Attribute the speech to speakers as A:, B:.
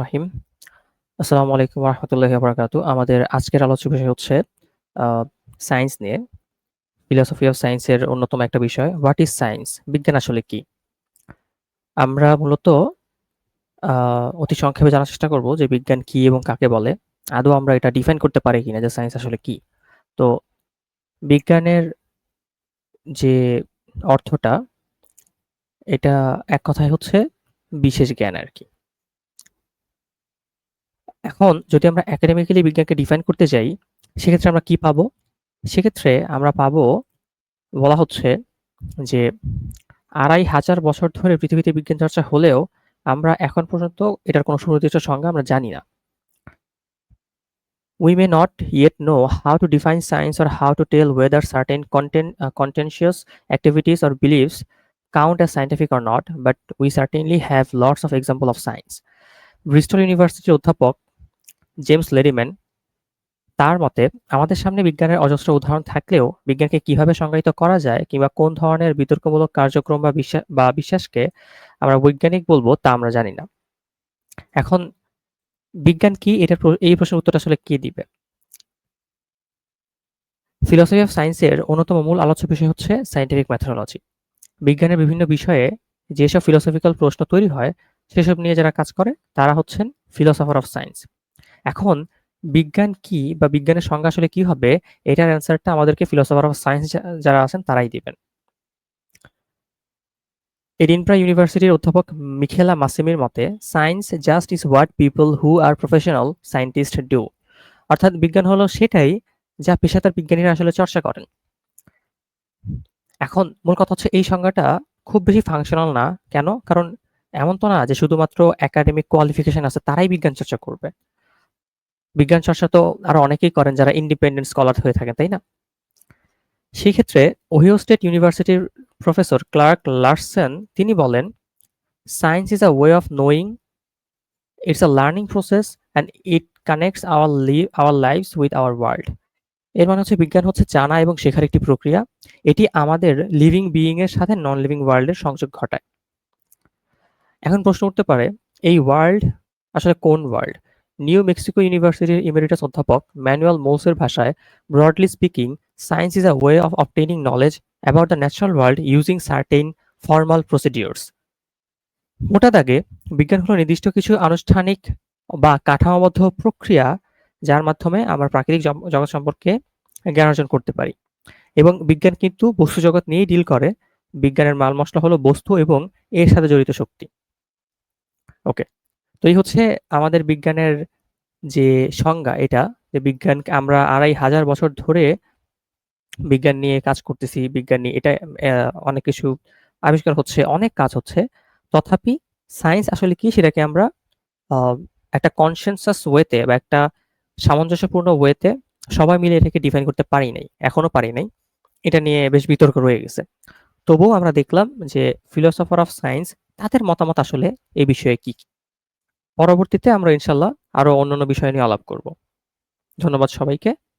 A: রহিম। আসসালামু আলাইকুম রাহমাতুল্লাহি ওয়া আমাদের আজকের আলোচ্য বিষয় হচ্ছে সায়েন্স নিয়ে। ফিলসফি অফ সায়েন্স এর অন্যতম একটা বিষয়। What is science? বিজ্ঞান আসলে কি? আমরা মূলত অতি সংক্ষেপে জানার চেষ্টা করব যে বিজ্ঞান কি এবং কাকে বলে। আদৌ আমরা এটা ডিফাইন করতে পারি কিনা যে সায়েন্স আসলে কি? তো, বিজ্ঞানের যে অর্থটা, এটা এক কথায় হচ্ছে বিশেষ জ্ঞান আর কি এখন যদি আমরা একাডেমিক্যালি বিজ্ঞানকে ডিফাইন করতে যাই, সেক্ষেত্রে আমরা কি পাবো? সেক্ষেত্রে আমরা পাবো বলা হচ্ছে যে ২৫০০ বছর ধরে পৃথিবীতে বিজ্ঞান চর্চা হলেও আমরা এখন পর্যন্ত এটার কোনো সুনির্দিষ্ট সংজ্ঞা আমরা জানি না। We may not yet know how to define science or how to tell whether certain content, uh, activities or beliefs count as scientific or not, but we certainly have lots of example of science. Bristol ইউনিভার্সিটির অধ্যাপক James লেরিম্যান তার মতে আমাদের সামনে বিজ্ঞানের অজস্র উদাহরণ থাকলেও বিজ্ঞানকে কীভাবে সংজ্ঞায়িত করা যায় কিংবা কোন ধরনের বিতর্কমূলক কার্যক্রম বা বিশ্বাস বা বিশ্বাসকে আমরা বৈজ্ঞানিক বলব তা আমরা জানি না। এখন বিজ্ঞান কি এটার এই প্রশ্নের উত্তরটা আসলে কে দিবে? ফিলসফি অফ সায়েন্সের অন্যতম মূল আলোচ্য বিষয় হচ্ছে সায়েন্টিফিক মেথোডোলজি। বিজ্ঞানের বিভিন্ন বিষয়ে যেসব ফিলোসফিক্যাল প্রশ্ন তৈরি হয়, সেসব নিয়ে যারা কাজ করে, তারা হচ্ছেন ফিলোসফার অফ সায়েন্স। এখন বিজ্ঞান কি বা বিজ্ঞানের সংজ্ঞা আসলে কি হবে, এটার অ্যান্সারটা আমাদেরকে ফিলোসফার অফ সায়েন্স যারা আছেন তারাই দিবেন। এডিনপ্রা ইউনিভার্সিটির অধ্যাপক মিখেলা মাসিমির মতে science just is what people who are professional scientist do অর্থাৎ বিজ্ঞান হলো সেটাই যা পেশাদার বিজ্ঞানীরা আসলে চর্চা করেন এখন মূল কথা হচ্ছে এই সংজ্ঞাটা খুব বেশি ফাংশনাল না। কেন? কারণ এমন তো না যে শুধুমাত্র একাডেমিক কোয়ালিফিকেশন আছে, তারাই বিজ্ঞান চর্চা করবে। বিজ্ঞান চর্চা তো আরও অনেকেই করেন যারা ইন্ডিপেন্ডেন্ট স্কলার হয়ে থাকেন, তাই না? সেই ক্ষেত্রে ওহিও স্টেট ইউনিভার্সিটির প্রফেসর ক্লার্ক লার্সেন তিনি বলেন science is a way of knowing it's a learning process and it connects our live our lives with our world এর মানে হচ্ছে বিজ্ঞান হচ্ছে জানা এবং শেখার একটি প্রক্রিয়া। এটি আমাদের লিভিং বিইং এর সাথে নন লিভিং ওয়ার্ল্ডের সংযোগ ঘটায়। এখন প্রশ্ন উঠতে পারে, এই ওয়ার্ল্ড আসলে কোন ওয়ার্ল্ড নিউ মেক্সিকো ইউনিভার্সিটির ইমেরিটাস অধ্যাপক ম্যানুয়াল মোলসের ভাষায় broadly speaking science is a way of obtaining knowledge about the natural world using certain formal procedures মোটা দাগে বিজ্ঞান হলো নির্দিষ্ট কিছু আনুষ্ঠানিক বা কাঠামোবদ্ধ প্রক্রিয়া যার মাধ্যমে আমরা প্রাকৃতিক জগৎ সম্পর্কে জ্ঞান অর্জন করতে পারি। এবং বিজ্ঞান কিন্তু বস্তু জগৎ নিয়েই ডিল করে। বিজ্ঞানের মাল মশলা হলো বস্তু এবং এর সাথে জড়িত শক্তি। ওকে তো এই হচ্ছে আমাদের বিজ্ঞানের যে সংজ্ঞা এটা, যে বিজ্ঞানকে আমরা আড়াই হাজার বছর ধরে বিজ্ঞান নিয়ে কাজ করতেছি, বিজ্ঞান নিয়ে এটা অনেক কিছু আবিষ্কার হচ্ছে, অনেক কাজ হচ্ছে। তথাপি সায়েন্স আসলে কি? সেটাকে আমরা একটা কনসেনসাস ওয়েতে বা একটা সামঞ্জস্যপূর্ণ ওয়েতে সবাই মিলে এটাকে ডিফাইন করতে পারি নাই, এখনও পারি নাই। এটা নিয়ে বেশ বিতর্ক রয়ে গেছে। তবুও আমরা দেখলাম যে ফিলোসফার অফ সায়েন্স তাদের মতামত আসলে এই বিষয়ে কি পরবর্তীতে আমরা ইনশাল্লাহ আরও অন্যান্য বিষয় নিয়ে আলাপ করব। ধন্যবাদ সবাইকে।